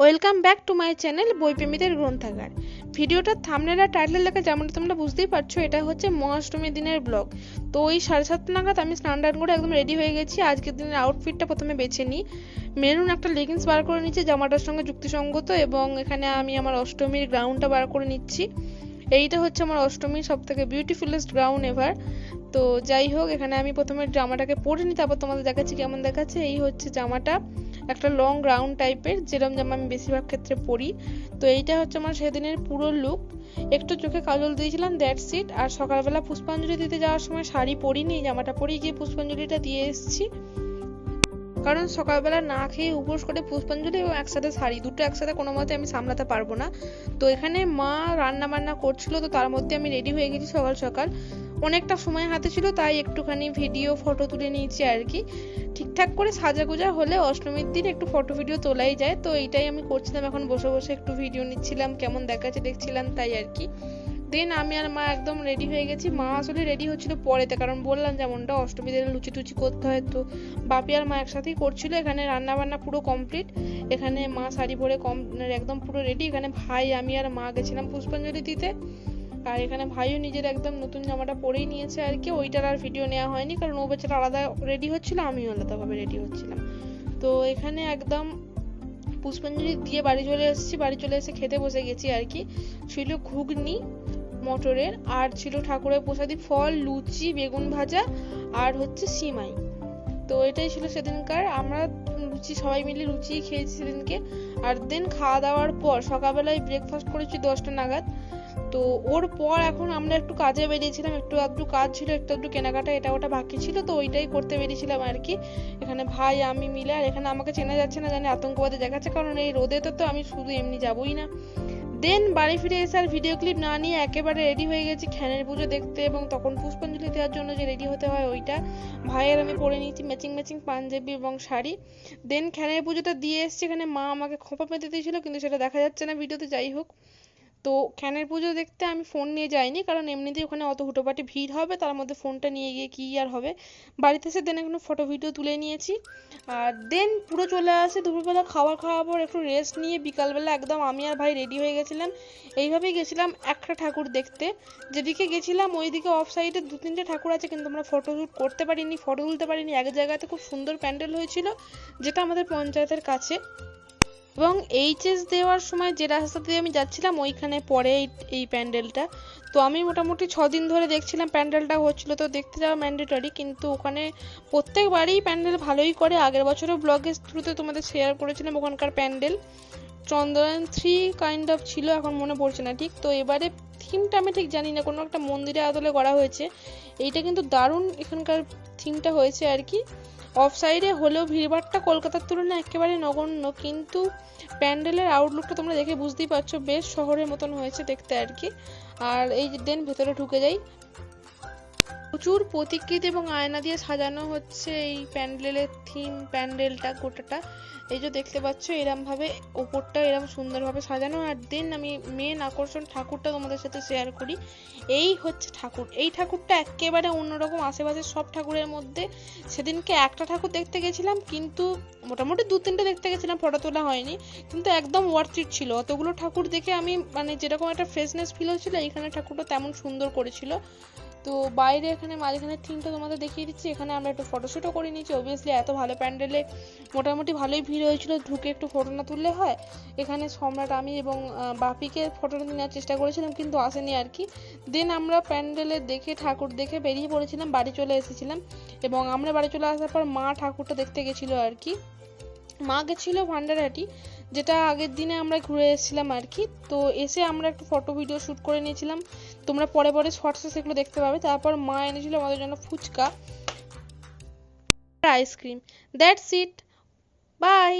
Welcome back to my channel বইপ্রেমীদের গ্রন্থাগার। ভিডিওটার thumbnail আর title লেখা যেমনটা তোমরা বুঝতেই পারছ, এটা হচ্ছে মহাষ্টমীর দিনের ব্লগ। তো ওই সাড়ে সাতটা নাগাদ আমি স্নান টান করে একদম রেডি হয়ে গেছি। আজকের দিনের আউটফিটটা প্রথমে বেছে নিই। মেরুন একটা লেগিংস বার করে নিচ্ছি জামাটার সঙ্গে যুক্তিসঙ্গত, এবং এখানে আমি আমার অষ্টমীর গ্রাউন্ডটা বার করে নিচ্ছি। এইটা হচ্ছে আমার অষ্টমীর সব থেকে বিউটিফুলেস্ট গ্রাউন্ড এভার তো যাই হোক, এখানে আমি প্রথমে জামাটাকে পরে নিই, তারপর তোমাদের দেখাচ্ছি কেমন দেখাচ্ছে। এই হচ্ছে জামাটা। একটা লং গ্রাউন্ড টাইপের যেরকম জামা আমি বেশিরভাগ ক্ষেত্রে পরি তো এইটা হচ্ছে আমার সেদিনের পুরো লুক একটু চোখে কাজল দিয়েছিলাম দ্যাট সিট আর সকালবেলা পুষ্পাঞ্জলি দিতে যাওয়ার সময় শাড়ি পরিনি জামাটা পরেই গিয়ে পুষ্পাঞ্জলিটা দিয়ে এসেছি। কারণ সকালবেলা না খেয়ে উপোস করে পুষ্পাঞ্জলি এবং একসাথে শাড়ি, দুটো একসাথে কোনো মতে আমি সামলাতে পারব না। তো এখানে মা রান্না বান্না করছিল, তো তার মধ্যে আমি রেডি হয়ে গেছি সকাল সকাল। অনেকটা সময় হাতে ছিল, তাই একটুখানি ভিডিও ফটো তুলে নিয়েছি আর কি। ঠিকঠাক করে সাজা সাজাগুজা হলে অষ্টমীর দিন একটু ফটো ভিডিও তোলাই যায়। তো এইটাই আমি করছিলাম, এখন বসে বসে একটু ভিডিও নিচ্ছিলাম, কেমন দেখাচ্ছে দেখছিলাম তাই আর কি। দেন আমি আর মা একদম রেডি হয়ে গেছি। মা আসলে রেডি হচ্ছিল পরেতে, কারণ বললাম যেমনটা দিনে লুচি টুচি করতে হয়, তো বাপি আর মা একসাথেই করছিল। এখানে রান্না বান্না পুরো কমপ্লিট এখানে মা শাড়ি পরে কম একদম পুরো রেডি এখানে ভাই, আমি আর মা গেছিলাম পুষ্পাঞ্জলি দিতে। আর এখানে ভাইও নিজের একদম নতুন জামাটা পরেই নিয়েছে আর কি। ওইটার আর ভিডিও নেওয়া হয়নি, কারণ ও বেচারা আলাদা রেডি হচ্ছিল, আমিও আলাদাভাবে রেডি হচ্ছিলাম। তো এখানে একদম পুষ্পাঞ্জলি দিয়ে বাড়ি চলে এসেছি, বাড়ি চলে এসে খেতে বসে গেছি আর কি। ছিল ঘুগনি, মটরের, আর ছিল ঠাকুরের প্রসাদি ফল, লুচি, বেগুন ভাজা, আর হচ্ছে সিমাই। তো এটাই ছিল সেদিনকার, আমরা লুচি সবাই মিলে লুচি খেয়েছি সেদিনকে। আর দেন খাওয়া দাওয়ার পর সকালবেলায় ব্রেকফাস্ট করেছি দশটা নাগাদ। তো ওর পর এখন আমরা একটু কাজে বেরিয়েছিলাম, একটু একটু কাজ ছিল, একটু একটু কেনাকাটা, এটা ওটা বাকি ছিল, তো ওইটাই করতে বেরিয়েছিলাম আর কি। এখানে ভাই, আমি মিলে, আর এখানে আমাকে চেনা যাচ্ছে না, জানি আতঙ্কবাদে দেখাচ্ছে, কারণ এই রোদে তো তো আমি শুধু এমনি যাবই না। দেন বাড়ি ফিরে এসে আর ভিডিও ক্লিপ না নিয়ে একেবারে রেডি হয়ে গেছি খ্যানের পুজো দেখতে এবং তখন পুষ্পাঞ্জলি দেওয়ার জন্য যে রেডি হতে হয় ওইটা। ভাইয়ের আমি পরে নিয়েছি ম্যাচিং ম্যাচিং পাঞ্জাবি এবং শাড়ি। দেন খ্যানের পুজোটা দিয়ে এসছি, এখানে মা আমাকে খোঁপা পেতে দিয়েছিল, কিন্তু সেটা দেখা যাচ্ছে না ভিডিওতে যাই হোক। তো খ্যানের পুজো দেখতে আমি ফোন নিয়ে যাইনি, কারণ এমনিতেই ওখানে অত হুটোপাটি ভিড় হবে, তার মধ্যে ফোনটা নিয়ে গিয়ে কী আর হবে। বাড়িতে এসে দেন এখানে ফটো ভিডিও তুলে নিয়েছি। আর দেন পুরো চলে আসে দুপুরবেলা খাবার খাওয়ার পর একটু রেস্ট নিয়ে বিকালবেলা একদম আমি আর ভাই রেডি হয়ে গেছিলাম। এইভাবেই গেছিলাম একটা ঠাকুর দেখতে। যেদিকে গেছিলাম ওইদিকে অফ সাইডে দু তিনটে ঠাকুর আছে, কিন্তু আমরা ফটো শ্যুট করতে পারিনি ফটো তুলতে পারিনি। এক জায়গাতে খুব সুন্দর প্যান্ডেল হয়েছিল, যেটা আমাদের পঞ্চায়েতের কাছে। এবং এইচএস দেওয়ার সময় যে রাস্তা দিয়ে আমি যাচ্ছিলাম, ওইখানে পরে এই প্যান্ডেলটা। তো আমি মোটামুটি ছ দিন ধরে দেখছিলাম প্যান্ডেলটা হচ্ছিল। তো দেখতে যাওয়া ম্যান্ডেটরি কিন্তু ওখানে প্রত্যেকবারই প্যান্ডেল ভালোই করে। আগের বছরও ব্লগের থ্রুতে তোমাদের শেয়ার করেছিলাম ওখানকার pandal. Chandrayaan three kind of ছিল, এখন মনে পড়ছে না, ঠিক? তো এবারে থিমটা আমি ঠিক জানি না, কোনো একটা মন্দিরে আদলে করা হয়েছে। এইটা কিন্তু দারুণ এখানকার থিমটা হয়েছে আর কি। অফ সাইডে হলেও ভিড়ভাড়টা কলকাতার তুলনায় একেবারে নগণ্য, কিন্তু প্যান্ডেলের আউটলুকটা তোমরা দেখে বুঝতেই পারছ, বেশ শহরের মতন হয়েছে দেখতে আর কি। আর এই দেন ভেতরে ঢুকে যাই প্রচুর প্রতিকৃতি এবং আয়না দিয়ে সাজানো হচ্ছে এই প্যান্ডেলের থিম, প্যান্ডেলটা, গোটাটা। এই যে দেখতে পাচ্ছ এরম ভাবে ওপরটা এরম সুন্দরভাবে সাজানো। আর দেন আমি মেন আকর্ষণ ঠাকুরটা তোমাদের সাথে শেয়ার করি। এই হচ্ছে ঠাকুর। এই ঠাকুরটা একেবারে অন্যরকম। আশেপাশের সব ঠাকুরের মধ্যে সেদিনকে একটা ঠাকুর দেখতে গেছিলাম, কিন্তু মোটামুটি দু তিনটে দেখতে গেছিলাম, ফটো তোলা হয়নি। কিন্তু একদম ওয়ার্থ ইট ছিল। অতগুলো ঠাকুর দেখে আমি মানে যেরকম একটা ফ্রেশনেস ফিল হচ্ছিল এইখানে ঠাকুরটা তেমন সুন্দর করেছিল। তো বাইরে এখানে মাঝখানে থিমটা তোমাদের দেখিয়ে দিচ্ছি। এখানে আমরা একটু ফটোশ্যুটও করে নিয়েছি। অবভিয়াসলি এত ভালো প্যান্ডেলে মোটামুটি ভালোই ভিড় হয়েছিল। ঢুকে একটু ফটো না তুললে হয়। এখানে সম্রাট আমি এবং বাপিকে ফটোটা নেওয়ার চেষ্টা করেছিলাম কিন্তু আসেনি আর কি। দেন আমরা প্যান্ডেলে দেখে ঠাকুর দেখে বেরিয়ে পড়েছিলাম, বাড়ি চলে এসেছিলাম এবং আমরা বাড়ি চলে আসার পর মা ঠাকুরটা দেখতে গেছিল আর কি। মা গেছিল ভান্ডারহাটি, যেটা আগের দিনে আমরা ঘুরে এসেছিলাম আর কি। তো এসে আমরা একটু ফটো ভিডিও শ্যুট করে নিয়েছিলাম। তোমরা পরে পরে শর্টসে সেগুলো দেখতে পাবে। তারপর মা এনেছিল আমাদের জন্য phuchka ice cream that's it bye